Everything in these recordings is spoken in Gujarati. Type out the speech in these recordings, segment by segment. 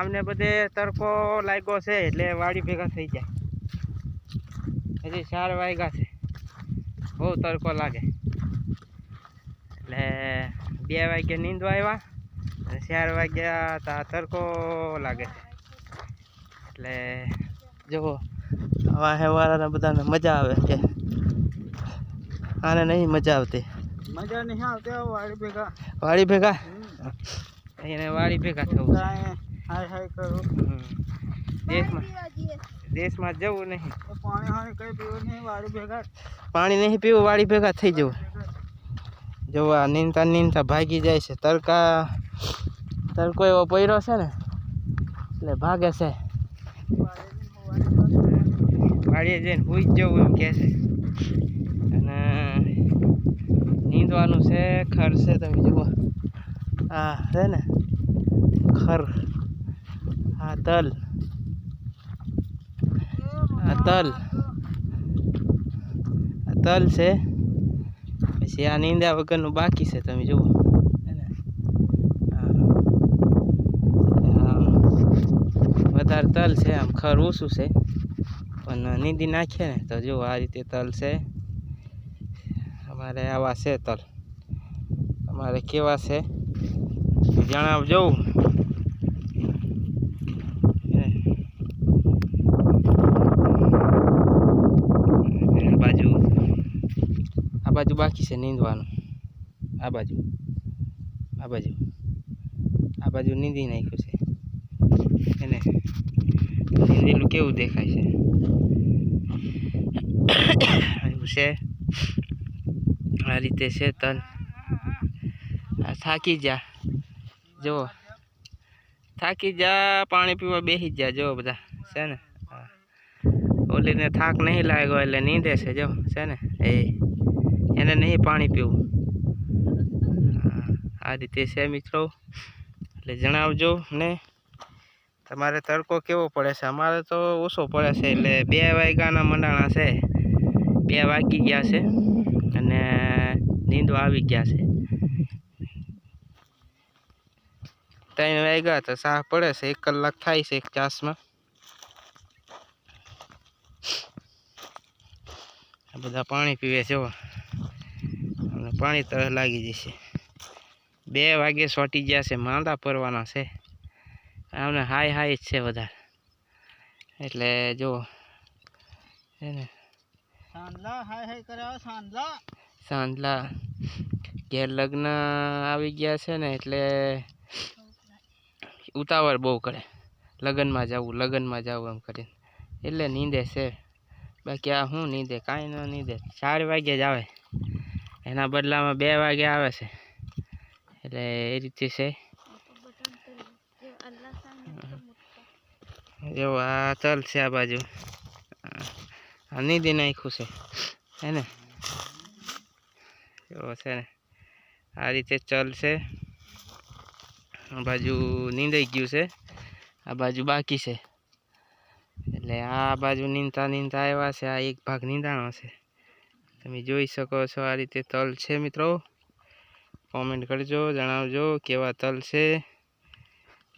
આમને બધે તડકો લાગ્યો છે એટલે વાડી ભેગા થઈ જાય. હજી ચાર વાગ્યા છે. બહુ તડકો લાગે. એટલે બે વાગે નીંદવા આવ્યા અને ચાર વાગ્યા તા તડકો લાગે છે. એટલે જુઓ આવા હેવાળાને બધાને મજા આવે છે આને નહીં મજા આવતી. મજા નહીં આવતી વાડી ભેગા. વાડી ભેગા. એને વાડી ભેગા થવું હાય હાય કરો. દેશમાં દેશમાં જવું નહીં. પાણી હાણી કઈ પીવું નહીં વાડી ભેગા. પાણી નહીં પીવું વાડી ભેગા થઈ જવું. જો આ નીંદતા નીંદતા ભાગી જાય છે. તડકા તડકો એવો પડ્યો છે ને એટલે ભાગે છે. વાડીએ જઈને ભૂઈ જ જવું એમ કહે છે. અને નીંદવાનું છે ખર છે તમે જુઓ. આ છે ને ખર. આ તલ આ તલ આ તલ છે. પછી આ નીંદા વગરનું બાકી છે તમે જુઓ. વધારે તલ છે આમ ખર ઓછું છે. પણ નીંદી નાખીએ ને તો જુઓ આ રીતે તલ છે. અમારે આવા છે તલ. અમારે કેવા છે? જણાવજો હે. આ બાજુ આ બાજુ બાકી છે નીંદવાનું આ બાજુ આ બાજુ આ બાજુ નીંદી નાખ્યું છે એને નીંદેલું કેવું દેખાય છે એવું છે આ રીતે છે તલ આ થાકી જા જુઓ થાકી જા પાણી પીવા બેસી જા જો બધા છે ને હા. ઓલીને થાક નહીં લાગ્યો એટલે નીંદે છે જો છે ને એ એને નહીં પાણી પીવું. આ રીતે છે મિત્રો. એટલે જણાવજો ને, તમારે તડકો કેવો પડે છે? અમારે તો ઓછો પડે છે, એટલે બે વાગ્યાના મંડાણા છે. બે વાગી ગયા છે અને નીંદવા આવી ગયા છે. ત્રણ વાગ્યા તો સાહ પડે છે, એક કલાક થાય છે એક ચાસમાં. બધા પાણી પીવે છે પાણી તરસ લાગી જશે. બે વાગે સોટી ગયા છે માંદા પરવાના છે. આમને હાય હાય જ છે વધારે. એટલે જો હે ને સાંજલા હાય હાય કર્યા સાંજલા. ઘેર લગ્ન આવી ગયા છે ને એટલે ઉતાવળ બહુ કરે. લગ્નમાં જવું લગ્નમાં જવું એમ કરીને. એટલે નીંદે છે. બાકી આ શું નીંદે કાંઈ ન નીંદે. ચાર વાગે જ આવે. એના બદલામાં બે વાગે આવે છે. એટલે એ રીતે છે. જો આ તલ છે આ બાજુ. આ નીંદી નાખ્યું છે. હે ને? એવો છે ને. આ રીતે ચલશે આ બાજુ નીંદાઈ ગયું છે. આ બાજુ બાકી છે. એટલે આ બાજુ નીંદતા નીંદતા આવ્યા છે. આ એક ભાગ નીંદાણો છે. તમે જોઈ શકો છો આ રીતે તલ છે મિત્રો. કોમેન્ટ કરજો, જણાવજો કેવા તલ છે.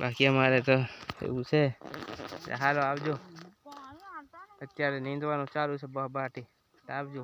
બાકી અમારે તો એવું છે. હાલો આવજો. અત્યારે નીંદવાનું ચાલુ છે બહાટી આવજો.